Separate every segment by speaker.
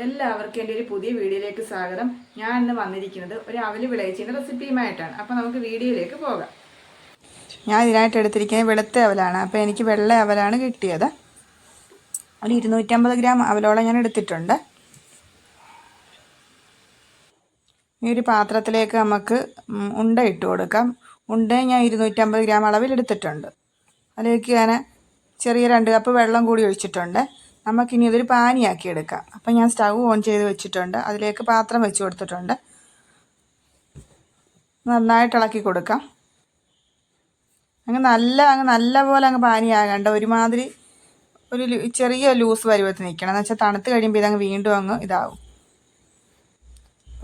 Speaker 1: എല്ലാവർക്കും എന്റെ ഒരു പുതിയ വീഡിയോയിലേക്ക് സ്വാഗതം. ഞാൻ ഇന്ന് വന്നിരിക്കുന്നത് ഒരു അവൽ വിളയിച്ചതിന്റെ റെസിപ്പിയുമായിട്ടാണ്. അപ്പോൾ നമുക്ക് വീഡിയോയിലേക്ക് പോകാം. ഞാൻ ഇതിനായിട്ട് എടുത്തിരിക്കുന്നത് വെളുത്ത അവലാണ്. അപ്പോൾ എനിക്ക് വെള്ള അവലാണ് കിട്ടിയത്. ഒരു ഇരുന്നൂറ്റമ്പത് ഗ്രാം അവലോളം ഞാൻ എടുത്തിട്ടുണ്ട്. ഈ ഒരു പാത്രത്തിലേക്ക് നമുക്ക് ഉണ്ട ഇട്ട് കൊടുക്കാം. ഉണ്ട ഞാൻ ഇരുന്നൂറ്റമ്പത് ഗ്രാം അളവിൽ എടുത്തിട്ടുണ്ട്. അതിലേക്ക് ഞാൻ ചെറിയ രണ്ട് കപ്പ് വെള്ളം കൂടി ഒഴിച്ചിട്ടുണ്ട്. നമുക്കിനി ഇതൊരു പാനിയാക്കി എടുക്കാം അപ്പം ഞാൻ സ്റ്റൗ ഓൺ ചെയ്ത് വെച്ചിട്ടുണ്ട്. അതിലേക്ക് പാത്രം വെച്ച് കൊടുത്തിട്ടുണ്ട്. നന്നായിട്ട് ഇളക്കി കൊടുക്കാം. അങ്ങ് നല്ല അങ്ങ് നല്ല പോലെ അങ്ങ് പാനിയാകണ്ട. ഒരുമാതിരി ഒരു ചെറിയ ലൂസ് പരുവത്തിൽ നിൽക്കണം. എന്ന് വെച്ചാൽ തണുത്ത് കഴിയുമ്പോൾ ഇതങ്ങ് വീണ്ടും അങ്ങ് ഇതാവും.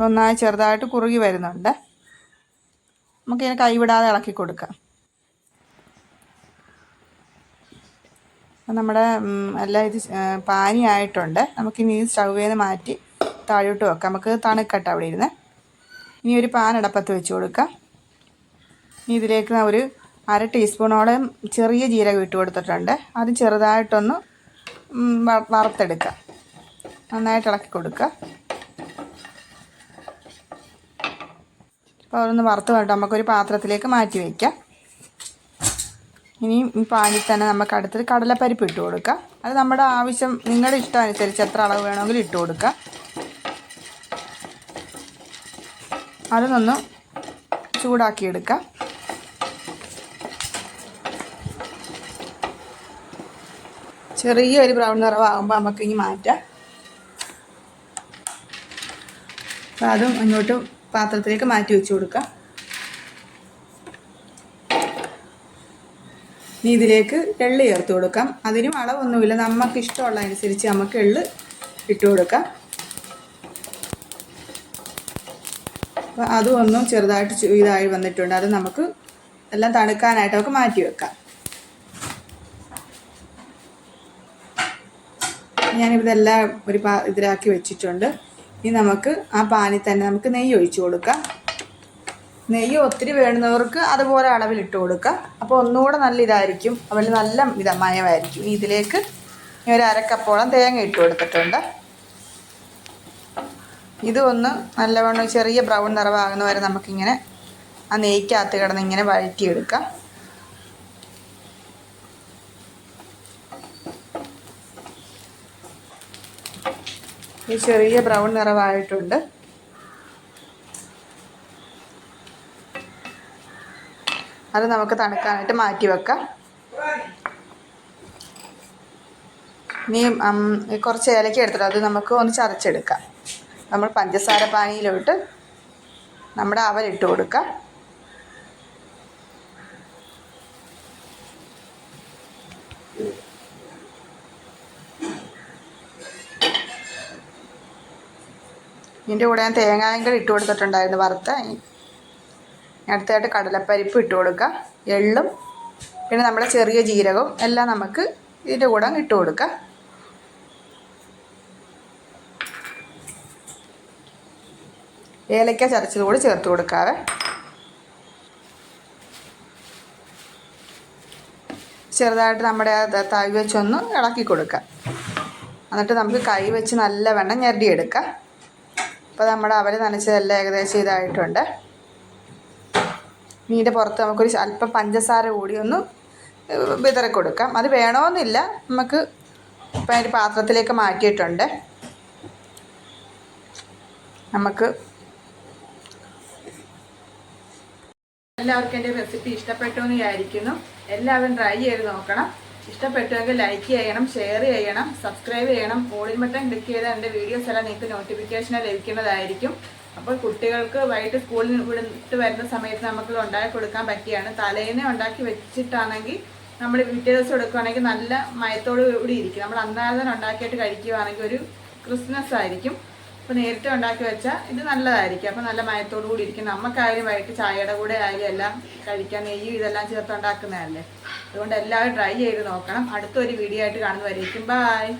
Speaker 1: ഒന്നായി ചെറുതായിട്ട് കുറുകി വരുന്നുണ്ട്. നമുക്കിതിനെ കൈവിടാതെ ഇളക്കി കൊടുക്കാം. നമ്മുടെ എല്ലാം ഇത് ആ, പാനി ആയിട്ടുണ്ട്. നമുക്കിനി ഈ സ്റ്റൗവിൽ നിന്ന് മാറ്റി താഴോട്ട് വെക്കാം. നമുക്ക് തണുക്കട്ടെ അവിടെ ഇരുന്ന്. ഇനി ഒരു പാൻ അടപ്പത്ത് വെച്ച് കൊടുക്കാം. ഇനി ഇതിലേക്ക് ഒരു അര ടീസ്പൂണോളം ചെറിയ ജീരകം ഇട്ട് കൊടുത്തിട്ടുണ്ട്. അത് ചെറുതായിട്ടൊന്ന് വറുത്തെടുക്കാം. നന്നായിട്ട് ഇളക്കി കൊടുക്കുക. അപ്പോൾ അതൊന്ന് വറുത്ത് കണ്ടിട്ട് നമുക്കൊരു പാത്രത്തിലേക്ക് മാറ്റി വയ്ക്കാം ഇനി പാനിൽ തന്നെ നമുക്ക് അടുത്തത് കടലപ്പരിപ്പ് ഇട്ട് കൊടുക്കാം. അത് നമ്മുടെ ആവശ്യം നിങ്ങളുടെ ഇഷ്ടം അനുസരിച്ച് എത്ര അളവ് വേണമെങ്കിലും ഇട്ട് കൊടുക്കാം. ചൂടാക്കി ചൂടാക്കിയെടുക്കാം. ചെറിയൊരു ബ്രൗൺ നിറവാകുമ്പോൾ നമുക്ക് ഇനി മാറ്റാം. അപ്പം അതും ഇങ്ങോട്ട് പാത്രത്തിലേക്ക് മാറ്റി വെച്ച് കൊടുക്കാം. ഇനി ഇതിലേക്ക് എള്ള് ചേർത്ത് കൊടുക്കാം. അതിനും അളവൊന്നുമില്ല. നമുക്ക് ഇഷ്ടമുള്ള അനുസരിച്ച് നമുക്ക് എള്ള് ഇട്ട് കൊടുക്കാം. അപ്പോൾ അതും ഒന്നും ചെറുതായിട്ട് ഇതായി വന്നിട്ടുണ്ട്. അത് നമുക്ക് എല്ലാം തണുക്കാനായിട്ട് നമുക്ക് മാറ്റി വെക്കാം. ഞാനിതെല്ലാം ഒരു പാ ഇതിലാക്കി വെച്ചിട്ടുണ്ട്. ഇനി നമുക്ക് ആ പാനിൽ തന്നെ നമുക്ക് നെയ്യ് ഒഴിച്ചു കൊടുക്കാം. നെയ്യ് ഒത്തിരി വേണ്ടുന്നവർക്ക് അതുപോലെ അളവിൽ ഇട്ട് കൊടുക്കുക അപ്പോൾ ഒന്നുകൂടെ നല്ല ഇതായിരിക്കും. അവൽ നല്ല ഇതാ മയമായിരിക്കും ഇതിലേക്ക് ഒരു അരക്കപ്പോളം തേങ്ങ ഇട്ട് കൊടുത്തിട്ടുണ്ട്. ഇതൊന്ന് നല്ലവണ്ണം ചെറിയ ബ്രൗൺ നിറമാകുന്ന വരെ നമുക്കിങ്ങനെ ആ നെയ്ക്കകത്ത് കിടന്ന് ഇങ്ങനെ വഴറ്റിയെടുക്കാം. ഈ ചെറിയ ബ്രൗൺ നിറമായിട്ടുണ്ട് അത് നമുക്ക് തണുക്കാനായിട്ട് മാറ്റി വെക്കാം. ഇനി കുറച്ച് ഏലക്ക എടുത്തിട്ട് അത് നമുക്ക് ഒന്ന് ചതച്ചെടുക്കാം. നമ്മൾ പഞ്ചസാര പാനിയിലോട്ട് നമ്മുടെ അവലിട്ട് കൊടുക്കാം. ഇതിന്റെ കൂടെ ഞാൻ തേങ്ങായും കൂടെ ഇട്ട് കൊടുത്തിട്ടുണ്ടായിരുന്നു വറുത്ത. അടുത്തായിട്ട് കടലപ്പരിപ്പ് ഇട്ട് കൊടുക്കുക. എള്ളും പിന്നെ നമ്മുടെ ചെറിയ ജീരകവും എല്ലാം നമുക്ക് ഇതിന്റെ കൂടെ ഇട്ട് കൊടുക്കാം ഏലക്ക ചതച്ചത് കൂടി ചേർത്ത് കൊടുക്കാവേ. ചെറുതായിട്ട് നമ്മുടെ ത- വെച്ചൊന്ന് ഇളക്കി കൊടുക്കാം എന്നിട്ട് നമുക്ക് കൈ വെച്ച് നല്ല വെണ്ണം ഞെരടിയെടുക്കാം. അപ്പോൾ നമ്മുടെ അവൽ നനച്ചതെല്ലാം ഏകദേശം ഇതായിട്ടുണ്ട്. മീന്റെ പുറത്ത് നമുക്കൊരു അല്പം പഞ്ചസാര കൂടി ഒന്ന് വിതറി കൊടുക്കാം അത് വേണമെന്നില്ല നമുക്ക് ഇപ്പം അതിന്റെ പാത്രത്തിലേക്ക് മാറ്റിയിട്ടുണ്ട്. നമുക്ക് എല്ലാവർക്കും എന്റെ റെസിപ്പി ഇഷ്ടപ്പെട്ടു എന്ന് വിചാരിക്കുന്നു. എല്ലാവരും ട്രൈ ചെയ്ത് നോക്കണം. ഇഷ്ടപ്പെട്ടുവെങ്കിൽ ലൈക്ക് ചെയ്യണം ഷെയർ ചെയ്യണം സബ്സ്ക്രൈബ് ചെയ്യണം. ഓളിൽ ബട്ടൺ ക്ലിക്ക് ചെയ്താൽ എന്റെ വീഡിയോസ് എല്ലാം നിങ്ങൾക്ക് നോട്ടിഫിക്കേഷനെ ലഭിക്കുന്നതായിരിക്കും. അപ്പോൾ കുട്ടികൾക്ക് വൈകിട്ട് സ്കൂളിൽ വിട്ട് വരുന്ന സമയത്ത് നമുക്ക് ഉണ്ടാക്കി കൊടുക്കാൻ പറ്റിയാണ്. തലേനെ ഉണ്ടാക്കി വെച്ചിട്ടാണെങ്കിൽ നമ്മൾ പിറ്റേ ദിവസം എടുക്കുകയാണെങ്കിൽ നല്ല മയത്തോടു കൂടി ഇരിക്കും. നമ്മൾ അന്നാരം തന്നെ ഉണ്ടാക്കിയിട്ട് കഴിക്കുകയാണെങ്കിൽ ഒരു ക്രിസ്മസ് ആയിരിക്കും. അപ്പോൾ നേരത്തെ ഉണ്ടാക്കി വെച്ചാൽ ഇത് നല്ലതായിരിക്കും. അപ്പോൾ നല്ല മയത്തോടു കൂടി ഇരിക്കും. നമുക്കായാലും വൈകിട്ട് ചായയുടെ കൂടെ ആയാലും എല്ലാം കഴിക്കാൻ നെയ്യും ഇതെല്ലാം ചേർത്ത് ഉണ്ടാക്കുന്നതല്ലേ? അതുകൊണ്ട് എല്ലാവരും ട്രൈ ചെയ്ത് നോക്കണം. അടുത്തൊരു വീഡിയോ ആയിട്ട് കാണുന്നതായിരിക്കും ബായ്